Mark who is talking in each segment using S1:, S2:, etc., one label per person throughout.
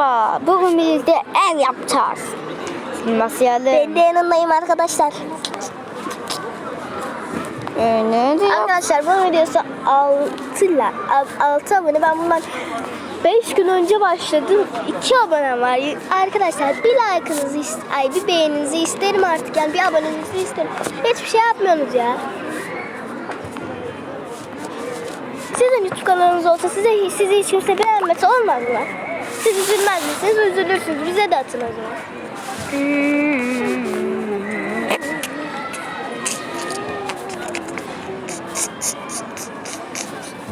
S1: Merhaba. Bugün birlikte ev yapacağız. Başlayalım.
S2: Ben de yanındayım arkadaşlar.
S1: Ee, ne diyor?
S2: Arkadaşlar bu videosu 6 like, 6 abone. Ben bundan 5 gün önce başladım. 2 abonem var. Arkadaşlar bir like'ınızı, ay bir beğeninizi isterim artık. Yani bir abonenizi isterim. Hiçbir şey yapmıyorsunuz ya. Sizin YouTube kanalınız olsa size sizi hiç kimse beğenmese olmaz mı? Siz üzülmez misiniz? Üzülürsünüz. Bize de atın o zaman.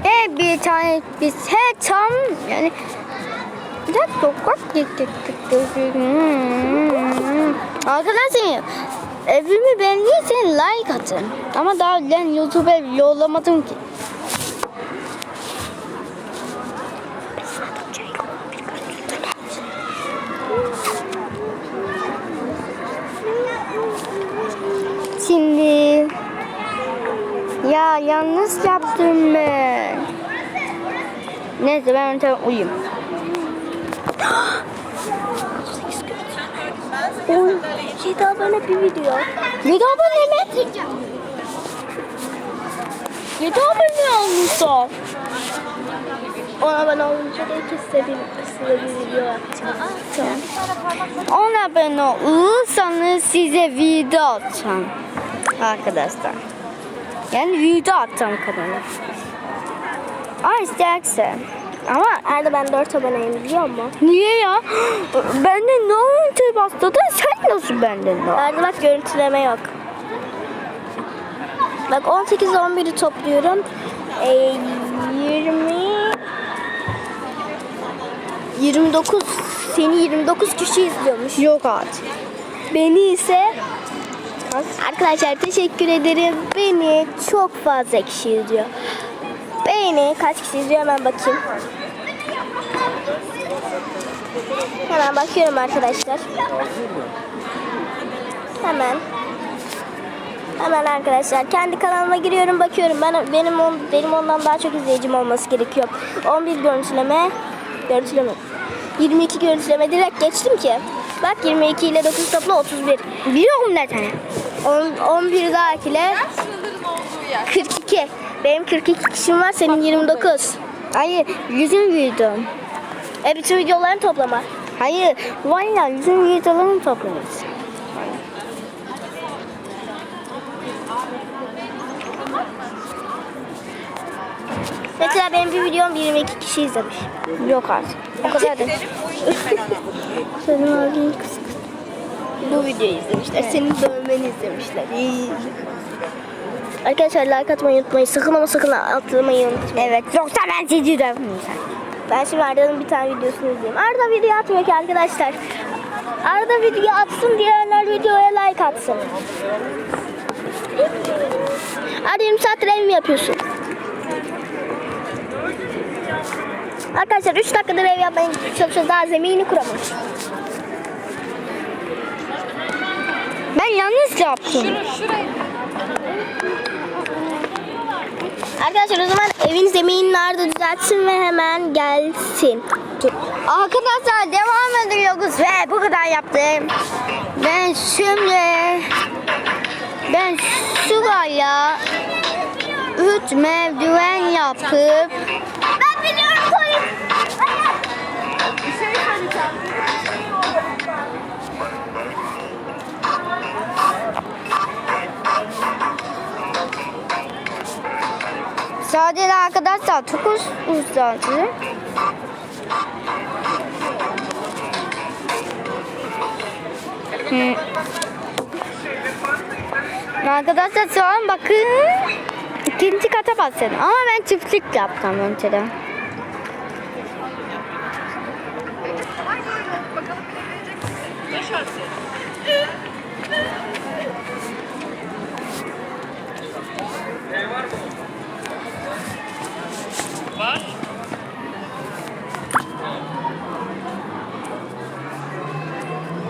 S1: He bir tane biz he tam yani bir de sokak gittik. Hmm. Arkadaşlar evimi beğendiyseniz like atın. Ama daha ben YouTube'a yollamadım ki. Şimdi ya yalnız yaptım ben. Neyse ben önce uyuyayım.
S2: Oy, 7 abone bir video.
S1: 7 abone mi? 7 abone olmuşlar.
S2: Ona abone olunca da ikisi bir, size bir video yapacağım.
S1: 10 abone olursanız size video atacağım. Arkadaşlar. Yani video atacağım kanala. Ay istersen. Ama
S2: Arda ben 4 aboneyim biliyor musun?
S1: niye ya? Benden ne olunca başladı? Sen nasıl benden ne?
S2: Arda bak görüntüleme yok. Bak 18 11'i topluyorum. Ee, 20 29 seni 29 kişi izliyormuş.
S1: Yok artık.
S2: Beni ise Arkadaşlar teşekkür ederim. Beni çok fazla kişi izliyor. Beni kaç kişi izliyor hemen bakayım. Hemen bakıyorum arkadaşlar. Hemen. Hemen arkadaşlar kendi kanalıma giriyorum bakıyorum. Ben benim on, benim ondan daha çok izleyicim olması gerekiyor. 11 görüntüleme görüntüleme 22 görüntüleme direkt geçtim ki. Bak 22 ile 9 topla 31.
S1: Biliyorum tane.
S2: 10, 11 dahakiyle 42. Benim 42 kişim var senin 29.
S1: Hayır, yüzüm videom.
S2: E bütün videoların toplama.
S1: Hayır, var ya yüzüm videolarını toplamış.
S2: Mesela benim bir videom 22 kişi izlemiş.
S1: Yok artık.
S2: O kadar da. Senin kız. Bu videoyu izlemişler. Senin dövmeni izlemişler. İyi. Arkadaşlar like atmayı unutmayın. Sakın ama sakın atmayı unutmayın.
S1: Evet, yoksa ben sizi dövmeyeceğim.
S2: Ben şimdi Arda'nın bir tane videosunu izleyeyim. Arda video atmıyor ki arkadaşlar. Arda video atsın, diğerler videoya like atsın. Arda 20 saattir ev mi yapıyorsun? Arkadaşlar 3 dakikadır ev yapmaya çalışıyoruz. Daha zemini kuramamış.
S1: Ben yanlış yaptım.
S2: Arkadaşlar o zaman evin zeminini Arda düzeltsin ve hemen gelsin.
S1: Arkadaşlar devam ediyoruz ve bu kadar yaptım. Ben şimdi ben şuraya üç merdiven yapıp sadece arkadaşlar çok uz-. Hı. Arkadaşlar şu an bakın ikinci kata başladım ama ben çiftlik yaptım önceden.
S3: şarkısı. Şey var mı? Var.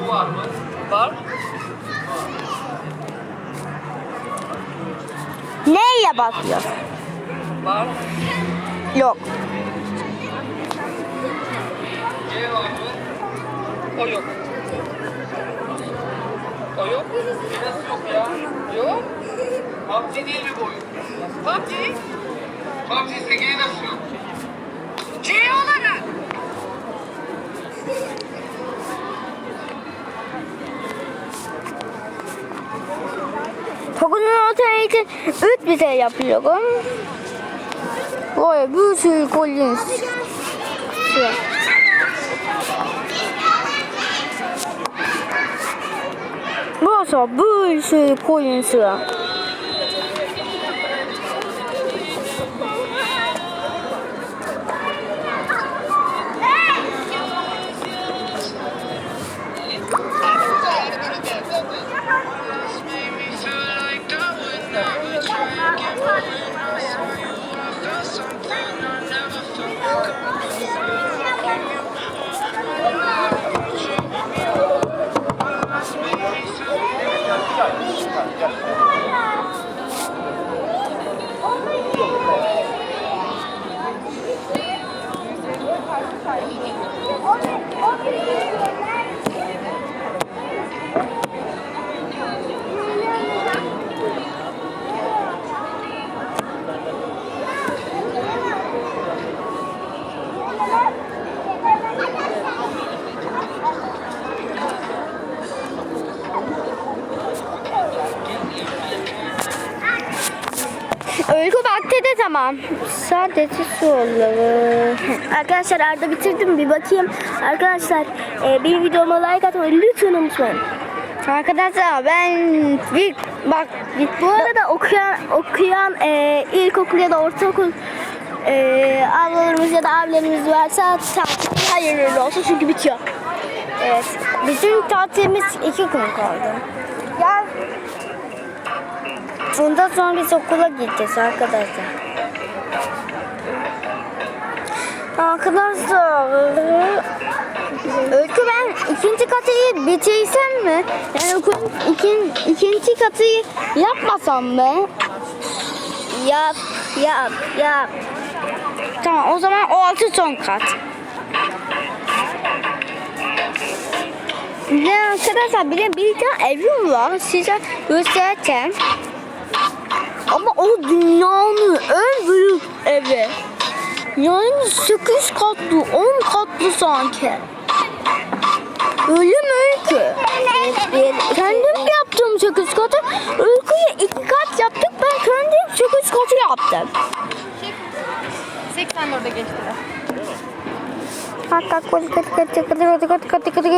S1: Bu
S3: var mı? Var. Neyle bakıyor? Var. Yok. O yok. Nasıl yok ya? Yok. PUBG diye bir oyun. PUBG? PUBG 8'i nasıl yok? C olarak.
S1: Tokunun ortaya için 3 bir şey yapıyorum. Vay bir sürü Collins. Şu. 小布是破音色。Öykü vakti de tamam. Sadece soruları.
S2: Arkadaşlar Arda bitirdim bir bakayım. Arkadaşlar e, benim videoma like atmayı lütfen unutmayın.
S1: Arkadaşlar ben bir bak bir,
S2: Bu arada okuyan okuyan e, ilkokul ya da ortaokul e, ablalarımız ya da abilerimiz varsa tatil hayırlı olsun çünkü bitiyor.
S1: evet, bizim tatilimiz iki gün kaldı. Bundan sonra biz okula gideceğiz arkadaşlar. Arkadaşlar Öykü ben ikinci katıyı bitirsem mi? Yani okulun ikin, ikinci katıyı yapmasam mı?
S2: yap yap yap.
S1: Tamam o zaman o altı son kat. Ne arkadaşlar bir de bir tane evim var size göstereceğim. Ama o dünyanın en büyük evi. Yani 8 katlı 10 katlı sanki. Öyle mi öykü? Kendim yaptım 8 katı. Öykü'ye 2 kat yaptık ben kendim 8 katı yaptım.
S4: 80 orada geçtiler.
S1: Hatta kodi kodi kodi kodi kodi kodi kodi kodi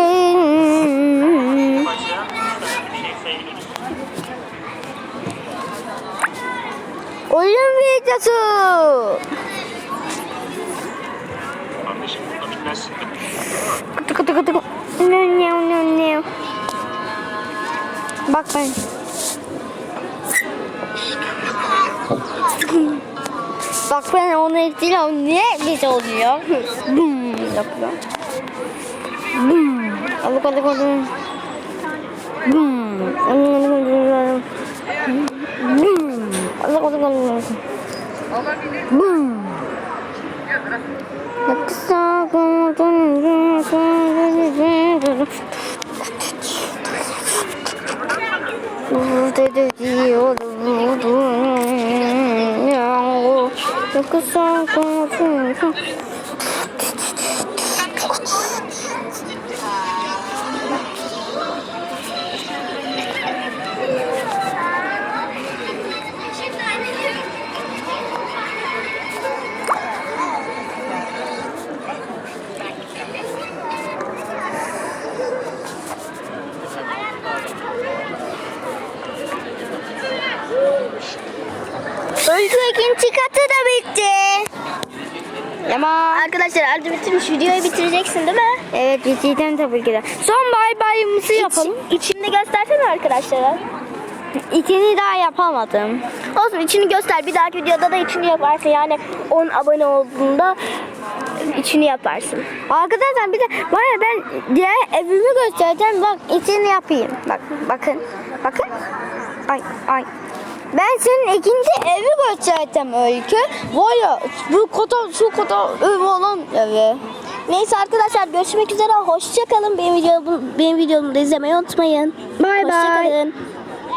S1: Oyun videosu. Kutu kutu kutu. Ne ne ne ne. Bak ben. Bak ben onu etkiliyorum. Ne bir oluyor? Bum yapıyor. Bum. Alık alık alık. Bum. bozulur. Bum. Yoksa kurdun Burada diyorum Yoksa kurdun
S2: Arkadaşlar Arda bitirmiş videoyu bitireceksin değil mi?
S1: Evet bitirdim tabii ki de. Son bay bayımızı yapalım.
S2: İç, içini göstersene arkadaşlara.
S1: İkini daha yapamadım.
S2: Olsun içini göster. Bir dahaki videoda da içini yaparsın. Yani 10 abone olduğunda içini yaparsın.
S1: Arkadaşlar bir de ya ben diğer evimi göstereceğim. Bak içini yapayım. Bak bakın. Bakın. Ay ay. Ben senin ikinci evi göstereceğim Öykü. Var ya bu kadar şu kadar ev olan evi.
S2: Neyse arkadaşlar görüşmek üzere. Hoşça kalın. Benim videomu benim videomu da izlemeyi unutmayın.
S1: Bay bay.
S2: Hoşça kalın.